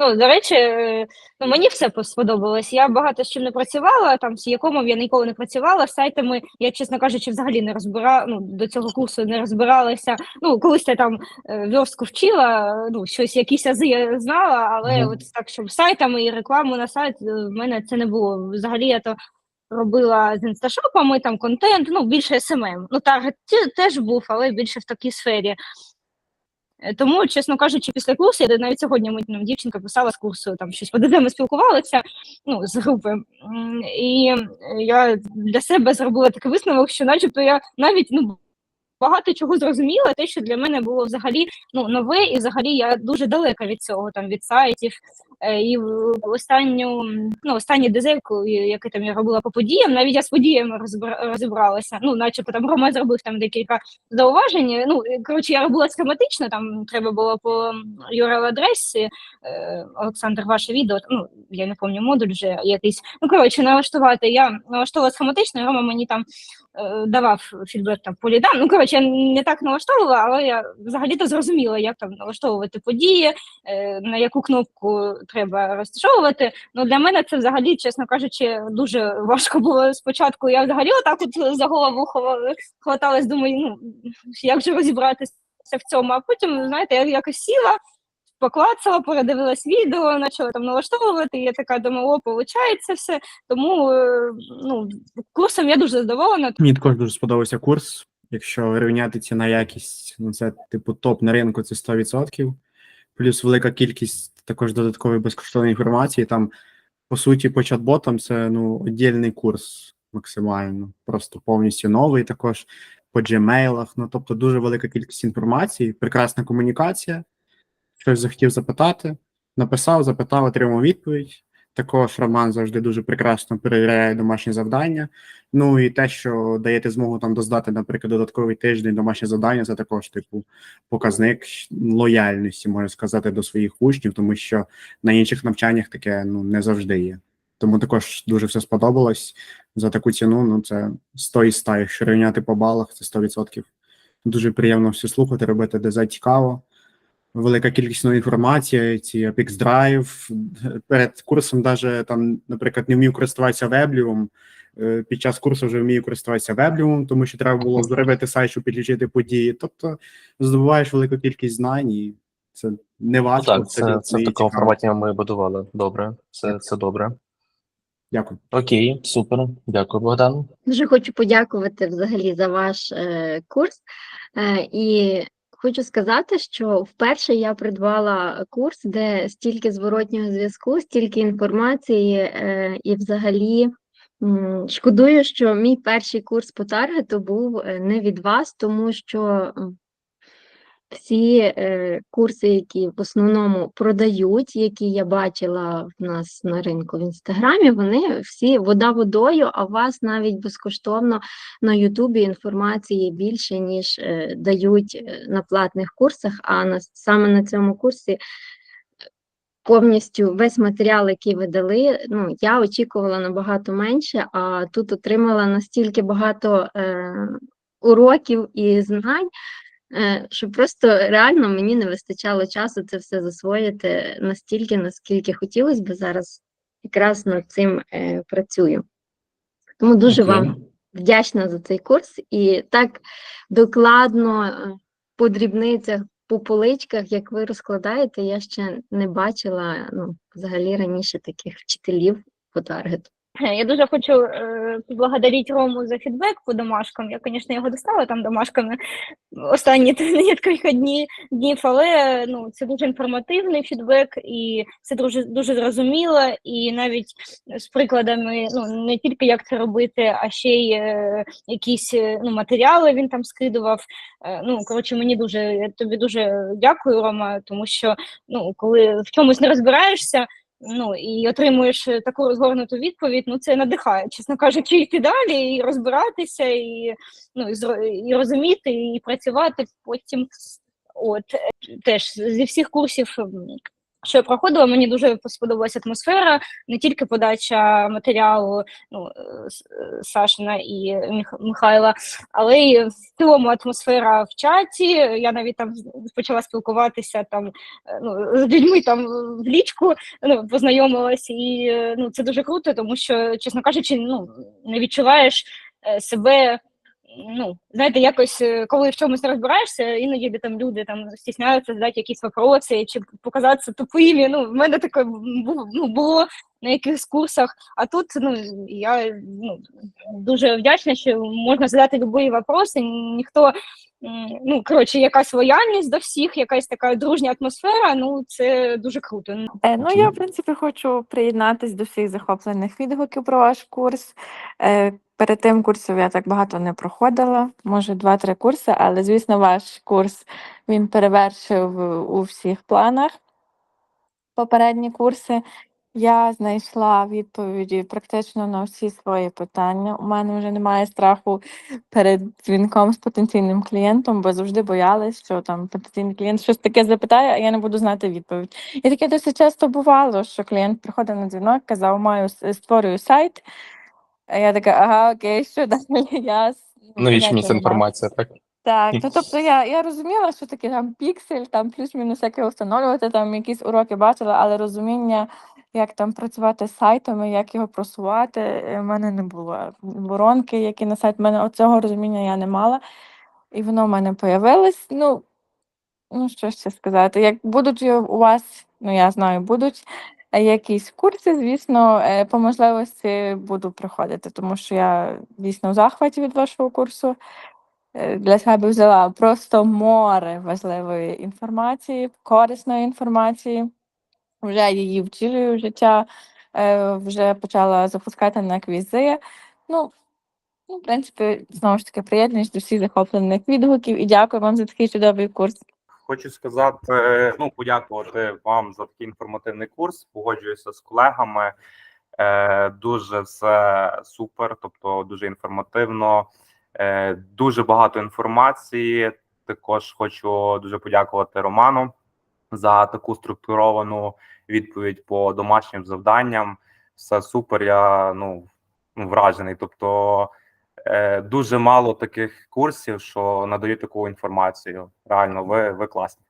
Ну, до речі, е, ну, мені все сподобалось. Я багато з чим не працювала, там з якому я ніколи не працювала. З сайтами, я, чесно кажучи, взагалі не розбирала, ну, до цього курсу не розбиралася. Ну, колись я там е, верстку вчила, ну, щось, якісь ази я знала, але Мгм. от так, щоб сайтами і рекламу на сайт, е, в мене це не було. Взагалі я то робила з інсташопами, там контент, ну, більше SMM. Ну, таргет теж був, але більше в такій сфері. Е, Тому, чесно кажучи, після курсу, я навіть сьогодні нам дівчинка писала з курсу, там щось по ми спілкувалися, ну, з групи. І е, я для себе зробила такий висновок, що начебто я навіть ну, багато чого зрозуміла, те, що для мене було взагалі ну, нове, і взагалі я дуже далека від цього, там, від сайтів. Е, І в останню, ну, останній дизельку, який там я робила по подіям, навіть я з подіями розібралася. Ну, начебто там Рома зробив там декілька зауважень. Ну, коротше, я робила схематично, там треба було по URL адресі. Е, Олександр, ваше відео, ну, я не пам'ятаю модуль вже якийсь. Ну, коротше, налаштувати. Я налаштовувала схематично, і Рома мені там е, давав фідбек там по лідам. Ну, коротше, я не так налаштовувала, але я взагалі-то зрозуміла, як там налаштовувати події, на яку кнопку треба розташовувати. Ну, для мене це взагалі, чесно кажучи, дуже важко було спочатку. Я взагалі отак от за голову хваталась, думаю, ну, як же розібратися в цьому, а потім, знаєте, я якось сіла, поклацала, передивилась відео, почала там налаштовувати, і я така думаю, о, виходить все. Тому е, ну, курсом я дуже задоволена. Мені також дуже сподобався курс. Якщо рівняти ціна якість, ну це типу топ на ринку, це 100%. Плюс велика кількість також додаткової безкоштовної інформації. Там, по суті, по чат-ботам це ну, віддільний курс максимально. Просто повністю новий також по джемейлах. Ну, тобто дуже велика кількість інформації, прекрасна комунікація. Щось захотів запитати, написав, запитав, отримав відповідь. Також Роман завжди дуже прекрасно перевіряє домашні завдання. Ну і те, що даєте змогу там доздати, наприклад, додатковий тиждень домашнє завдання, це також типу показник лояльності, можна сказати, до своїх учнів, тому що на інших навчаннях таке ну не завжди є. Тому також дуже все сподобалось за таку ціну. Ну це 100 із 100, якщо рівняти по балах, це 100%. Дуже приємно все слухати, робити ДЗ цікаво. Велика кількість нової інформації, ці Apex Drive. Перед курсом даже там, наприклад, не вмів користуватися веблівом. Е, Під час курсу вже вмію користуватися веблівом, тому що треба було зробити сайт, щоб підключити події. Тобто здобуваєш велику кількість знань, і це не Ну, важко. так, це, це в такому форматі ми будували. Добре, це, це добре. Дякую. Окей, супер. Дякую, Богдан. Дуже хочу подякувати взагалі за ваш е, курс. Е, і хочу сказати, що вперше я придбала курс, де стільки зворотнього зв'язку, стільки інформації, е, і взагалі шкодую, що мій перший курс по таргету був е, не від вас, тому що всі е, курси, які в основному продають, які я бачила в нас на ринку в інстаграмі, вони всі вода водою, а у вас навіть безкоштовно на Ютубі інформації більше, ніж е, дають е, на платних курсах. А на, саме на цьому курсі повністю весь матеріал, який ви дали, ну, я очікувала набагато менше, а тут отримала настільки багато е, уроків і знань. Е, що просто реально мені не вистачало часу це все засвоїти настільки, наскільки хотілося б зараз якраз над цим е, працюю. Тому дуже Окей. вам вдячна за цей курс і так докладно е, по дрібницях, по поличках, як ви розкладаєте, я ще не бачила ну, взагалі раніше таких вчителів по таргету. Я дуже хочу е, поблагодарити Рому за фідбек по домашкам. Я, звісно, його достала там домашками останні кілька днів, днів, але ну, це дуже інформативний фідбек, і це дуже дуже зрозуміло. І навіть з прикладами, ну не тільки як це робити, а ще й е, якісь е, ну, матеріали він там скидував. Е, ну, коротше, мені дуже я тобі дуже дякую, Рома, тому що ну, коли в чомусь не розбираєшся ну і отримуєш е, таку розгорнуту відповідь, ну це надихає, чесно кажучи, йти далі, і розбиратися, і ну і, розуміти, і працювати потім. От е, теж зі всіх курсів що я проходила, мені дуже сподобалася атмосфера, не тільки подача матеріалу ну, е, е, Сашина і Михайла, але й в цілому атмосфера в чаті. Я навіть там почала спілкуватися там е, ну, з людьми там в лічку, ну, познайомилась, і ну, це дуже круто, тому що, чесно кажучи, ну, не відчуваєш себе. Ну, знаєте, якось, е, коли в чомусь розбираєшся, іноді там люди там стісняються задати якісь вопроси чи показатися тупими. Ну, в мене таке ну, було на якихось курсах. А тут ну, я ну, дуже вдячна, що можна задати будь-які вопроси. Ніхто, ну, коротше, якась лояльність до всіх, якась така дружня атмосфера. Ну, це дуже круто. Е, Ну, я, в принципі, хочу приєднатись до всіх захоплених відгуків про ваш курс. Е, Перед тим курсом я так багато не проходила, може два-три курси, але, звісно, ваш курс він перевершив е, у всіх планах попередні курси. Я знайшла відповіді практично на всі свої питання. У мене вже немає страху перед дзвінком з потенційним клієнтом, бо завжди боялась, що там потенційний клієнт щось таке запитає, а я не буду знати відповідь. І таке досить часто бувало, що клієнт приходив на дзвінок, казав, маю створюю сайт. А я така, ага, окей, що далі? Я ну, Навіщо інформація, так? Так, ну тобто я, я розуміла, що таке там піксель, там плюс-мінус як його встановлювати, там якісь уроки бачила, але розуміння, як там працювати з сайтами, як його просувати, е, в мене не було. Воронки, які на сайт, в мене оцього розуміння я не мала. І воно в мене появилось. Ну, ну що ще сказати? Як будуть у вас, ну я знаю, будуть якісь курси, звісно, е, по можливості буду приходити, тому що я дійсно в захваті від вашого курсу е, для себе взяла просто море важливої інформації, корисної інформації. Вже її втілюю в життя, е, вже почала запускати на квізи. Ну, ну, в принципі, знову ж таки, приєднуюсь до всіх захоплених відгуків і дякую вам за такий чудовий курс. Хочу сказати, ну, подякувати вам за такий інформативний курс. Погоджуюся з колегами. Е, Дуже все супер, тобто дуже інформативно, е, дуже багато інформації. Також хочу дуже подякувати Роману за таку структуровану відповідь по домашнім завданням. Все супер. Я ну, вражений. Тобто дуже мало таких курсів, що надають таку інформацію. Реально, ви, ви класні.